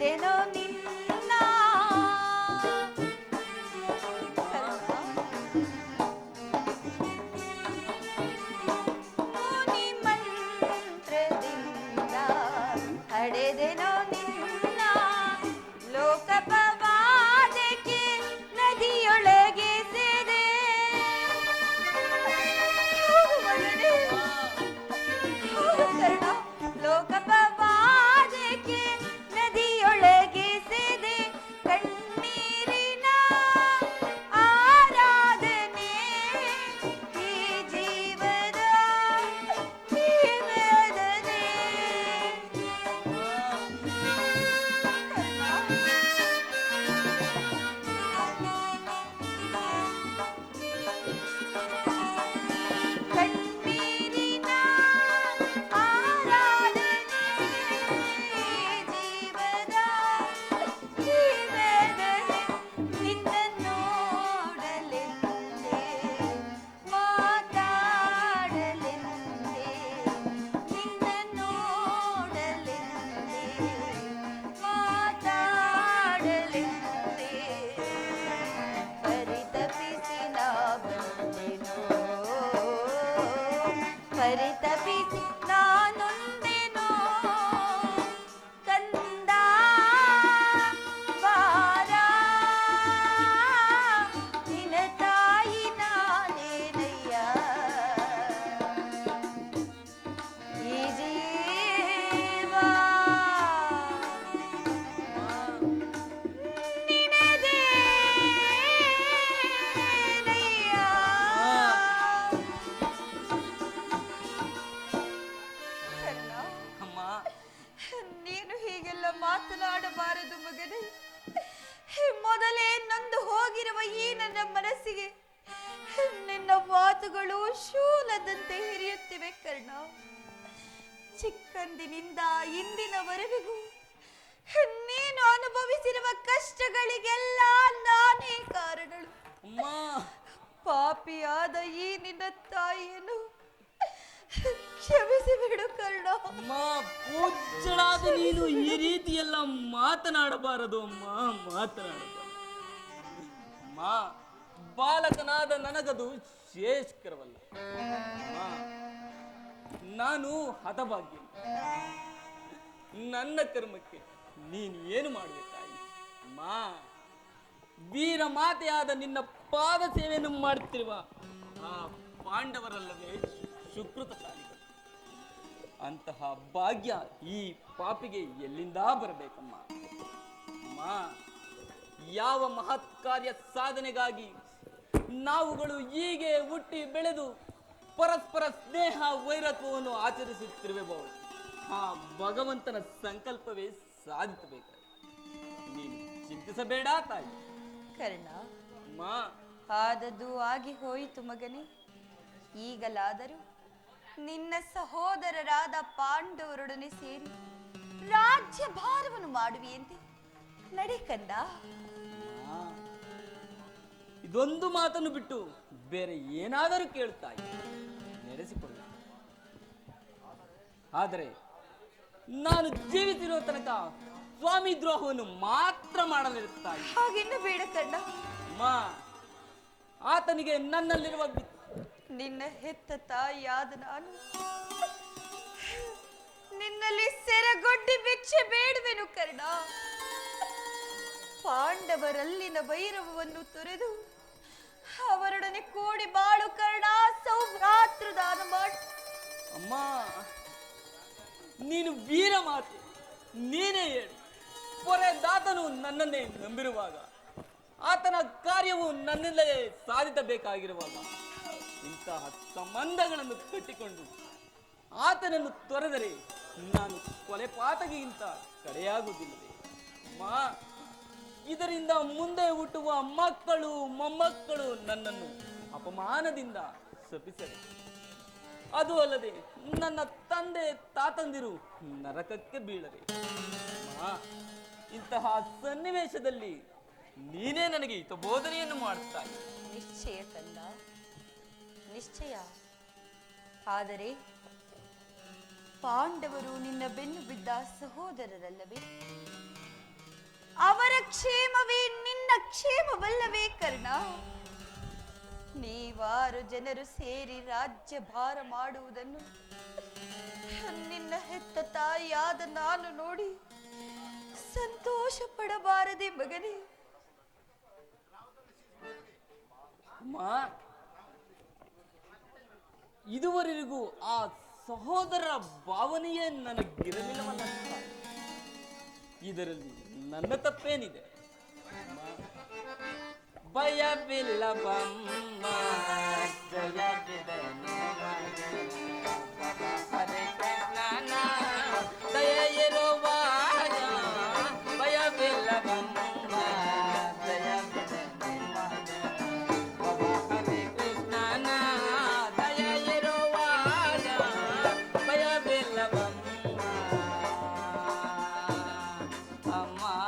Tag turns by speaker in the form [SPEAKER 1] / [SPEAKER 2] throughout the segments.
[SPEAKER 1] ಏನೋ ಮನಸ್ಸಿಗೆ ನಿನ್ನ ಮಾತುಗಳು ಶೂಲದಂತೆ ಹಿರಿಯುತ್ತಿವೆ ಕರ್ಣ. ಚಿಕ್ಕಂದಿನಿಂದ ಇಂದಿನವರೆಗೂ ನೀನು ಅನುಭವಿಸಿರುವ ಕಷ್ಟಗಳಿಗೆಲ್ಲ ನಾನೇ ಕಾರಣಳು. ಪಾಪಿಯಾದ ಈ ನಿನ್ನ ತಾಯಿಯನ್ನು ಕ್ಷಮಿಸಿ ಬಿಡು ಕರ್ಣ.
[SPEAKER 2] ಅಮ್ಮ ಪೂಜ್ಯಳಾದ ನೀನು ಈ ರೀತಿಯೆಲ್ಲ ಮಾತನಾಡಬಾರದು ಅಮ್ಮ ಮಾತನಾಡಬಾರದು. ಅಮ್ಮ ಬಾಲಕನಾದ ನನಗದು ಶ್ರೇಷ್ಕರವಲ್ಲ ನಾನು ಹತಭಾಗ್ಯ ನನ್ನ ಕರ್ಮಕ್ಕೆ ನೀನು ಏನು ತಾಯಿ? ಅಮ್ಮ ವೀರ ಮಾತೆಯಾದ ನಿನ್ನ ಪಾದ ಸೇವೆಯನ್ನು ಮಾಡುತ್ತಿರುವ ಆ ಪಾಂಡವರಲ್ಲವೇ ಸುಕೃತಶಾಲಿಗಳು. ಅಂತಹ ಭಾಗ್ಯ ಈ ಪಾಪಿಗೆ ಎಲ್ಲಿಂದ ಬರಬೇಕಮ್ಮ? ಅಮ್ಮ ಯಾವ ಮಹತ್ ಕಾರ್ಯ ಸಾಧನೆಗಾಗಿ ನಾವುಗಳು ಹೀಗೆ ಹುಟ್ಟಿ ಬೆಳೆದು ಪರಸ್ಪರ ಸ್ನೇಹ ವೈರತ್ವವನ್ನು ಆಚರಿಸುತ್ತಿರುವೆವು ಆ ಭಗವಂತನ ಸಂಕಲ್ಪವೇ ಸಾಧಿಸಬೇಕು. ನೀನು ಚಿಂತಿಸಬೇಡ ತಾಯಿ.
[SPEAKER 1] ಕರ್ಣ
[SPEAKER 2] ಅಮ್ಮ
[SPEAKER 1] ಆದದ್ದು ಆಗಿ ಹೋಯಿತು ಮಗನೇ. ಈಗಲಾದರೂ ನಿನ್ನ ಸಹೋದರರಾದ ಪಾಂಡವರೊಡನೆ ಸೇರಿ ರಾಜ್ಯ ಭಾರವನ್ನು ಮಾಡುವಿಯಂತೆ. ನಡೆ ಕಂದ.
[SPEAKER 2] ಇದೊಂದು ಮಾತನ್ನು ಬಿಟ್ಟು ಬೇರೆ ಏನಾದರೂ ಕೇಳ್ತಾ ನಡೆಸಿಕೊಳ್ಳ ಆದರೆ ನಾನು ಜೀವಿಸಿರೋ ತನಕ ಸ್ವಾಮಿ ದ್ರೋಹವನ್ನು ಮಾತ್ರ ಮಾಡಲಿರುತ್ತಾ
[SPEAKER 1] ಹಾಗಿನ್ನು ಬೇಡ ಕಣ್ಣ.
[SPEAKER 2] ಅಮ್ಮ ಆತನಿಗೆ ನನ್ನಲ್ಲಿರುವ
[SPEAKER 1] ನಿನ್ನ ಹೆತ್ತ ತಾಯಿಯಾದ ನಾನು ನಿನ್ನಲ್ಲಿ ಸೆರಗೊಡ್ಡಿ ಭಿಕ್ಷೆ ಬೇಡವೆನು ಕರ್ಣ. ಪಾಂಡವರಲ್ಲಿನ ಭೈರವವನ್ನು ತೊರೆದು ಅವರೊಡನೆ ಕೂಡಿ ಬಾಳು ಕರ್ಣ, ಸೌಭ್ರಾತೃ ದಾನ ಮಾಡು
[SPEAKER 2] ಅಮ್ಮ, ನೀನು ವೀರ ಮಾತು, ನೀನೇ ಹೇಳು. ಪೊರೆದಾತನು ನನ್ನನ್ನೇ ನಂಬಿರುವಾಗ, ಆತನ ಕಾರ್ಯವು ನನ್ನಿಂದಲೇ ಸಾಧಿಸಬೇಕಾಗಿರುವಾಗ, ಇಂತಹ ಸಂಬಂಧಗಳನ್ನು ಕಟ್ಟಿಕೊಂಡು ಆತನನ್ನು ತೊರೆದರೆ ನಾನು ಕೊಲೆ ಪಾತಗಿಗಿಂತ ಕಡೆಯಾಗುವುದಿಲ್ಲವೇ? ಅಮ್ಮ ಇದರಿಂದ ಮುಂದೆ ಹುಟ್ಟುವ ಮಕ್ಕಳು ಮೊಮ್ಮಕ್ಕಳು ನನ್ನನ್ನು ಅಪಮಾನದಿಂದ ಶಪಿಸಲಿ. ಅದು ಅಲ್ಲದೆ ನನ್ನ ತಂದೆ ತಾತಂದಿರು ನರಕಕ್ಕೆ ಅಮ್ಮ, ಇಂತಹ ಸನ್ನಿವೇಶದಲ್ಲಿ ನೀನೇ ನನಗೆ ಹಿತಬೋಧನೆಯನ್ನು ಮಾಡುತ್ತಾ
[SPEAKER 1] ನಿಶ್ಚಯ ಕಂದ ನಿಶ್ಚಯ. ಆದರೆ ಪಾಂಡವರು ನಿನ್ನ ಬೆನ್ನು ಬಿದ್ದ ಸಹೋದರರಲ್ಲವೇ? ಅವರ ಕ್ಷೇಮವೇ ನಿನ್ನ ಕ್ಷೇಮವಲ್ಲವೇ ಕರ್ಣ. ನೀವಾರು ಜನರು ಸೇರಿ ರಾಜ್ಯ ಭಾರ ಮಾಡುವುದನ್ನು ನಿನ್ನ ಹೆತ್ತ ತಾಯಿಯಾದ ನಾನು ನೋಡಿ ಸಂತೋಷ ಪಡಬಾರದೆ ಮಗನೇ
[SPEAKER 2] ಇದುವರೆಗೂ ಆ ಸಹೋದರ ಭಾವನೆಯೇ ನನಗಿರಲಿಲ್ಲವಲ್ಲ. ಇದರಲ್ಲಿ ನನ್ನ ತಪ್ಪೇನಿದೆ? ಭಯವಿಲ್ಲ ಬಮ್ಮ ಜಯವಿದೆ 阿妈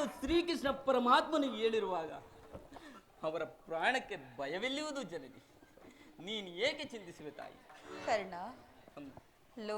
[SPEAKER 2] ಎಂದು ಶ್ರೀಕೃಷ್ಣ ಪರಮಾತ್ಮನಿಗೆ ಹೇಳಿರುವಾಗ ಅವರ ಪ್ರಾಣಕ್ಕೆ ಭಯವಿಲ್ಲುವುದು ಜನನಿ ನೀನು ಏಕೆ ಚಿಂತಿಸುವೆ ತಾಯಿ?
[SPEAKER 1] ಕರ್ಣ